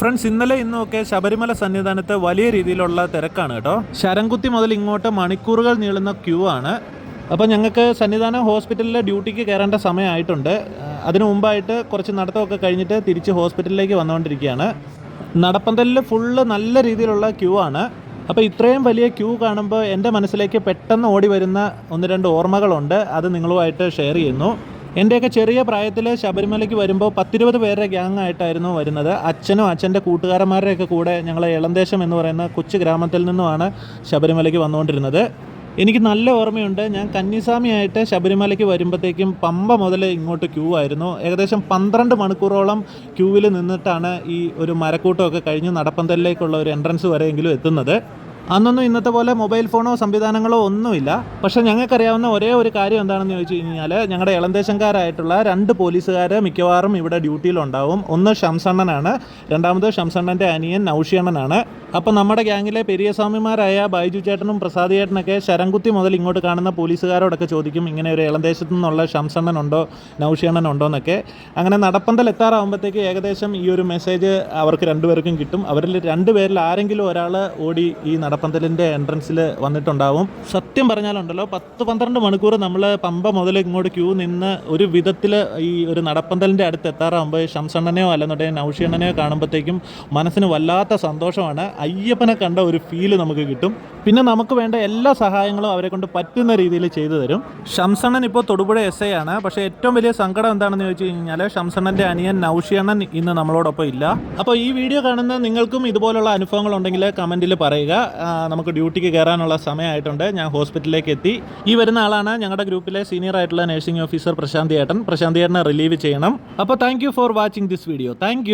Friends ഇന്നലെ ഇന്നൊക്കെ ശബരിമല സന്നിധാനത്ത് വലിയ രീതിയിലുള്ള തിരക്കാണ് കേട്ടോ. ശരംകുത്തി മുതൽ ഇങ്ങോട്ട് മണിക്കൂറുകൾ നീളുന്ന ക്യൂ ആണ്. അപ്പോൾ ഞങ്ങൾക്ക് സന്നിധാനം ഹോസ്പിറ്റലിലെ ഡ്യൂട്ടിക്ക് കയറേണ്ട സമയമായിട്ടുണ്ട്. അതിനു മുമ്പായിട്ട് കുറച്ച് നടത്തമൊക്കെ കഴിഞ്ഞിട്ട് തിരിച്ച് ഹോസ്പിറ്റലിലേക്ക് വന്നുകൊണ്ടിരിക്കുകയാണ്. നടപ്പന്തലിൽ ഫുള്ള് നല്ല രീതിയിലുള്ള ക്യൂ ആണ്. അപ്പോൾ ഇത്രയും വലിയ ക്യൂ കാണുമ്പോൾ എന്റെ മനസ്സിലേക്ക് പെട്ടെന്ന് ഓടി വരുന്ന ഒന്ന് രണ്ട് ഓർമ്മകളുണ്ട്. അത് നിങ്ങളുമായിട്ട് ഷെയർ ചെയ്യുന്നു. എന്റെയൊക്കെ ചെറിയ പ്രായത്തിൽ ശബരിമലയ്ക്ക് വരുമ്പോൾ പത്തിരുപത് പേരുടെ ഗ്യാങ് ആയിട്ടായിരുന്നു വരുന്നത്. അച്ഛനും അച്ഛന്റെ കൂട്ടുകാരന്മാരുടെയൊക്കെ കൂടെ ഞങ്ങൾ ഇളന്തേശം എന്ന് പറയുന്ന കൊച്ചു ഗ്രാമത്തിൽ നിന്നുമാണ് ശബരിമലയ്ക്ക് വന്നുകൊണ്ടിരുന്നത്. എനിക്ക് നല്ല ഓർമ്മയുണ്ട്. ഞാൻ കന്നിസ്വാമിയായിട്ട് ശബരിമലയ്ക്ക് വരുമ്പോഴത്തേക്കും പമ്പ മുതൽ ഇങ്ങോട്ട് ക്യൂ ആയിരുന്നു. ഏകദേശം പന്ത്രണ്ട് മണിക്കൂറോളം ക്യൂവിൽ നിന്നിട്ടാണ് ഈ ഒരു മരക്കൂട്ടമൊക്കെ കഴിഞ്ഞ് നടപ്പന്തലിലേക്കുള്ള ഒരു എൻട്രൻസ് വരെയെങ്കിലും എത്തുന്നത്. അന്നൊന്നും ഇന്നത്തെ പോലെ മൊബൈൽ ഫോണോ സംവിധാനങ്ങളോ ഒന്നുമില്ല. പക്ഷേ ഞങ്ങൾക്കറിയാവുന്ന ഒരേ ഒരു കാര്യം എന്താണെന്ന് ചോദിച്ചു കഴിഞ്ഞാൽ ഞങ്ങളുടെ ഇളന്തേശംകാരായിട്ടുള്ള രണ്ട് പോലീസുകാർ മിക്കവാറും ഇവിടെ ഡ്യൂട്ടിയിലുണ്ടാവും. ഒന്ന് ഷംസണ്ണനാണ് രണ്ടാമത് ഷംസണ്ണന്റെ അനിയൻ നൗഷിയണ്ണനാണ്. അപ്പോൾ നമ്മുടെ ഗ്യാങ്ങിലെ പെരിയസ്വാമിമാരായ ബൈജു ചേട്ടനും പ്രസാദ് ചേട്ടനൊക്കെ ശരംകുത്തി മുതൽ ഇങ്ങോട്ട് കാണുന്ന പോലീസുകാരോടൊക്കെ ചോദിക്കും ഇങ്ങനെ ഒരു ഇളന്തേശത്തു നിന്നുള്ള ഷംസണ്ണനുണ്ടോ നൗഷിയണ്ണനുണ്ടോ എന്നൊക്കെ അങ്ങനെ നടപ്പന്തൽ എത്താറാകുമ്പോഴത്തേക്ക് ഏകദേശം ഈ ഒരു മെസ്സേജ് അവർക്ക് രണ്ടുപേർക്കും കിട്ടും. അവരിൽ രണ്ടുപേരിൽ ആരെങ്കിലും ഒരാൾ ഓടി ഈ നടപ്പന്തലിന്റെ എൻട്രൻസിൽ വന്നിട്ടുണ്ടാവും. സത്യം പറഞ്ഞാലുണ്ടല്ലോ പത്ത് പന്ത്രണ്ട് മണിക്കൂർ നമ്മൾ പമ്പ മുതൽ ഇങ്ങോട്ട് ക്യൂ നിന്ന് ഒരു വിധത്തിൽ ഈ ഒരു നടപ്പന്തലിന്റെ അടുത്ത് എത്താറാകുമ്പോൾ ഷംസണ്ണനെയോ അല്ലെന്നുണ്ടെങ്കിൽ നൗഷിയണ്ണനെയോ കാണുമ്പോഴത്തേക്കും മനസ്സിന് വല്ലാത്ത സന്തോഷമാണ്. അയ്യപ്പനെ കണ്ട ഒരു ഫീൽ നമുക്ക് കിട്ടും. പിന്നെ നമുക്ക് വേണ്ട എല്ലാ സഹായങ്ങളും അവരെ കൊണ്ട് പറ്റുന്ന രീതിയിൽ ചെയ്തു തരും. ഷംസണ്ണൻ ഇപ്പോൾ തൊടുപുഴ എസ് ഐ ആണ്. പക്ഷേ ഏറ്റവും വലിയ സങ്കടം എന്താണെന്ന് ചോദിച്ചു കഴിഞ്ഞാൽ ഷംസണ്ണന്റെ അനിയൻ നൗഷിയണ്ണൻ ഇന്ന് നമ്മളോടൊപ്പം ഇല്ല. അപ്പോൾ ഈ വീഡിയോ കാണുന്ന നിങ്ങൾക്കും ഇതുപോലുള്ള അനുഭവങ്ങളുണ്ടെങ്കിൽ കമന്റിൽ പറയുക. നമുക്ക് ഡ്യൂട്ടിക്ക് കയറാനുള്ള സമയമായിട്ടുണ്ട്. ഞാൻ ഹോസ്പിറ്റലിലേക്ക് എത്തി ഈ വരുന്ന ആളാണ് ഞങ്ങളുടെ ഗ്രൂപ്പിലെ സീനിയർ ആയിട്ടുള്ള നഴ്സിംഗ് ഓഫീസർ പ്രശാന്തി ഏട്ടൻ പ്രശാന്തി ഏട്ടനെ റിലീവ് ചെയ്യണം അപ്പോൾ thank for watching this video thank